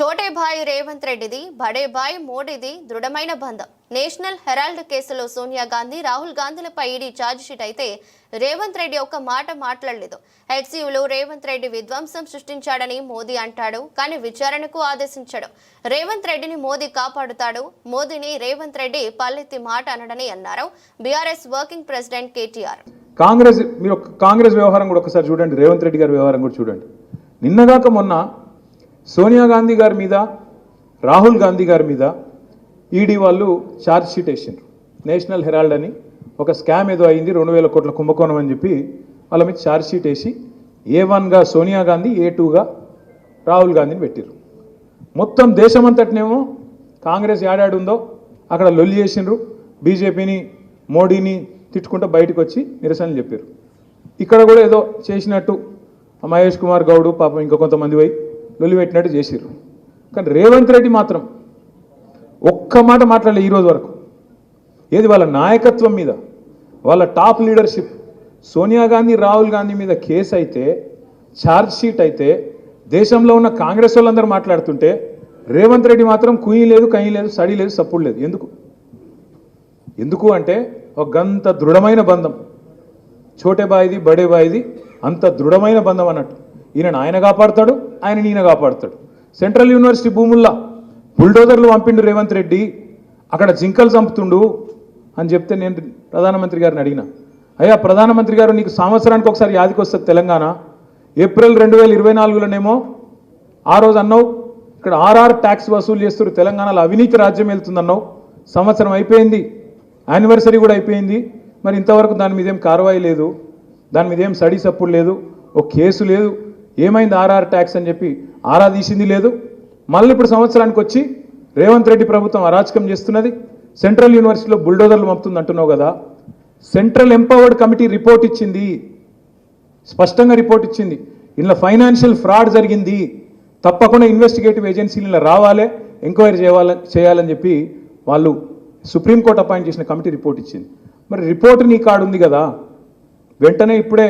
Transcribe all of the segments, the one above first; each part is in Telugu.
చోటేభాయ్ రేవంత్ రెడ్డిది బడే భాయ్ మోడీది దృఢమైన బంధం. నేషనల్ హెరాల్డ్ కేసులో సోనియా గాంధీ రాహుల్ గాంధీలపై ఈడీ ఛార్జిషీట్ అయితే రేవంత్ రెడ్డి ఒక్క మాట మాట్లాడలేదు. హెచ్సీయూలో రేవంత్ రెడ్డి విధ్వంసం సృష్టించాడని మోదీ అంటాడు కానీ విచారణకు ఆదేశించాడు. రేవంత్ రెడ్డిని మోదీ కాపాడుతాడు మోదీని రేవంత్ రెడ్డి పల్లెత్తి మాట అనడని అన్నారు BRS working president KTR. Congress మీరు కాంగ్రెస్ వ్యవహారం కూడా ఒకసారి చూడండి రేవంత్ రెడ్డి గారి వ్యవహారం కూడా చూడండి. నిన్నగాక మొన్న సోనియా గాంధీ గారి మీద రాహుల్ గాంధీ గారి మీద ఈడీ వాళ్ళు ఛార్జ్ షీట్ వేసిండ్రు. నేషనల్ హెరాల్డ్ అని ఒక స్కామ్ ఏదో అయింది రెండు వేల కోట్ల కుంభకోణం అని చెప్పి వాళ్ళ మీద ఛార్జ్ షీట్ వేసి ఏ వన్గా సోనియా గాంధీ ఏ టూగా రాహుల్ గాంధీని పెట్టారు మొత్తం దేశమంతటినేమో కాంగ్రెస్ యాడాడు ఉందో అక్కడ లొల్లి చేసిండ్రు. బీజేపీని మోడీని తిట్టుకుంటూ బయటకు వచ్చి నిరసనలు చెప్పారు ఇక్కడ కూడా ఏదో చేసినట్టు మహేష్ కుమార్ గౌడ్ పాపం ఇంకా కొంతమంది పోయి లొల్లి పెట్టినట్టు చేసిర్రు. కానీ రేవంత్ రెడ్డి మాత్రం ఒక్క మాట మాట్లాడలే ఈరోజు వరకు. ఏది వాళ్ళ నాయకత్వం మీద? వాళ్ళ టాప్ లీడర్షిప్. సోనియా గాంధీ రాహుల్ గాంధీ మీద కేసు అయితే ఛార్జ్ షీట్ అయితే దేశంలో ఉన్న కాంగ్రెస్ వాళ్ళందరూ మాట్లాడుతుంటే రేవంత్ రెడ్డి మాత్రం కుయ్యి లేదు కయ్యి లేదు సడి లేదు సప్పుడు లేదు. ఎందుకు? ఎందుకు అంటే ఒక గంత దృఢమైన బంధం. చోటే బాయిది బడే బాయిది అంత దృఢమైన బంధం అన్నట్టు. ఈయన ఆయన కాపాడుతాడు ఆయన ఈయన కాపాడుతాడు. సెంట్రల్ యూనివర్సిటీ భూముల్లో బుల్డోజర్లు పంపిండు రేవంత్ రెడ్డి అక్కడ జింకలు చంపుతుండు అని చెప్తే నేను ప్రధానమంత్రి గారిని అడిగిన అయ్యా ప్రధానమంత్రి గారు నీకు సంవత్సరానికి ఒకసారి యాదికి వస్తుంది తెలంగాణ ఏప్రిల్ రెండు వేల ఇరవై నాలుగులోనేమో ఆ రోజు అన్నావు ఇక్కడ ఆర్ఆర్ ట్యాక్స్ వసూలు చేస్తారు తెలంగాణలో అవినీతి రాజ్యం వెళ్తుందన్నావు సంవత్సరం అయిపోయింది యానివర్సరీ కూడా అయిపోయింది మరి ఇంతవరకు దాని మీద ఏం కార్వాయి లేదు దాని మీద ఏం సడి సప్పుడు లేదు ఒక కేసు లేదు ఏమైంది ఆర్ఆర్ ట్యాక్స్ అని చెప్పి ఆరా తీసింది లేదు. మళ్ళీ ఇప్పుడు సంవత్సరానికి వచ్చి రేవంత్ రెడ్డి ప్రభుత్వం అరాచకం చేస్తున్నది. సెంట్రల్ యూనివర్సిటీలో బుల్డోజర్లు పంపుతుంది అంటున్నావు కదా. సెంట్రల్ ఎంపవర్డ్ కమిటీ రిపోర్ట్ ఇచ్చింది. స్పష్టంగా రిపోర్ట్ ఇచ్చింది. ఇందులో ఫైనాన్షియల్ ఫ్రాడ్ జరిగింది. తప్పకుండా ఇన్వెస్టిగేటివ్ ఏజెన్సీలు ఇలా రావాలి ఎంక్వైరీ చేయాలని చేయాలని చెప్పి వాళ్ళు సుప్రీంకోర్టు అపాయింట్ చేసిన కమిటీ రిపోర్ట్ ఇచ్చింది. మరి రిపోర్ట్ నీ కాడు ఉంది కదా. వెంటనే ఇప్పుడే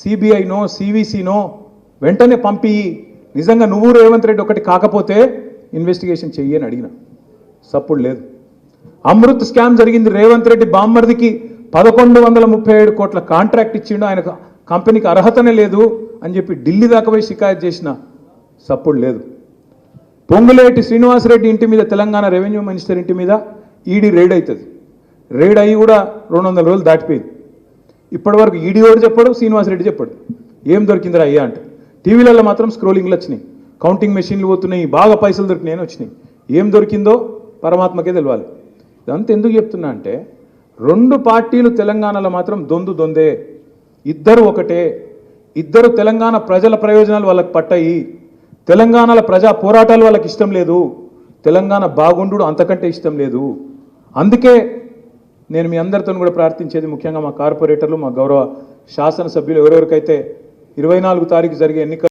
సిబిఐనో సివిసినో వెంటనే పంపి. నిజంగా నువ్వు రేవంత్ రెడ్డి ఒకటి కాకపోతే ఇన్వెస్టిగేషన్ చెయ్యి అని అడిగిన. సప్పుడు లేదు. అమృత్ స్కామ్ జరిగింది రేవంత్ రెడ్డి బామ్మర్దికి పదకొండు వందల ముప్పై ఏడు కోట్ల కాంట్రాక్ట్ ఇచ్చిండు. ఆయన కంపెనీకి అర్హతనే లేదు అని చెప్పి ఢిల్లీ దాకా పోయి షికాయత్ చేసిన సప్పుడు లేదు. పొంగులేటి శ్రీనివాసరెడ్డి ఇంటి మీద తెలంగాణ రెవెన్యూ మినిస్టర్ ఇంటి మీద ఈడీ రైడ్ అవుతుంది రైడ్ అయ్యి కూడా రెండు వందల రోజులు దాటిపోయింది. ఇప్పటివరకు ఈడీ వాడు చెప్పాడు? శ్రీనివాసరెడ్డి చెప్పాడు. ఏం దొరికిందిరా అయ్యా అంటే. టీవీలలో మాత్రం స్క్రోలింగ్లు వచ్చినాయి. కౌంటింగ్ మెషిన్లు పోతున్నాయి బాగా పైసలు దొరికినాయని వచ్చినాయి. ఏం దొరికిందో పరమాత్మకే తెలవాలి. ఇదంతా ఎందుకు చెప్తున్నా అంటే రెండు పార్టీలు తెలంగాణలో మాత్రం దొందు దొందే. ఇద్దరు ఒకటే. ఇద్దరు తెలంగాణ ప్రజల ప్రయోజనాలు వాళ్ళకి పట్టాయి. తెలంగాణలో ప్రజా పోరాటాలు వాళ్ళకి ఇష్టం లేదు. తెలంగాణ బాగుండు అంతకంటే ఇష్టం లేదు. అందుకే నేను మీ అందరితో కూడా ప్రార్థించేది ముఖ్యంగా మా కార్పొరేటర్లు మా గౌరవ శాసనసభ్యులు ఎవరెవరికైతే ఇరవై నాలుగు తారీఖు జరిగే ఎన్నికలు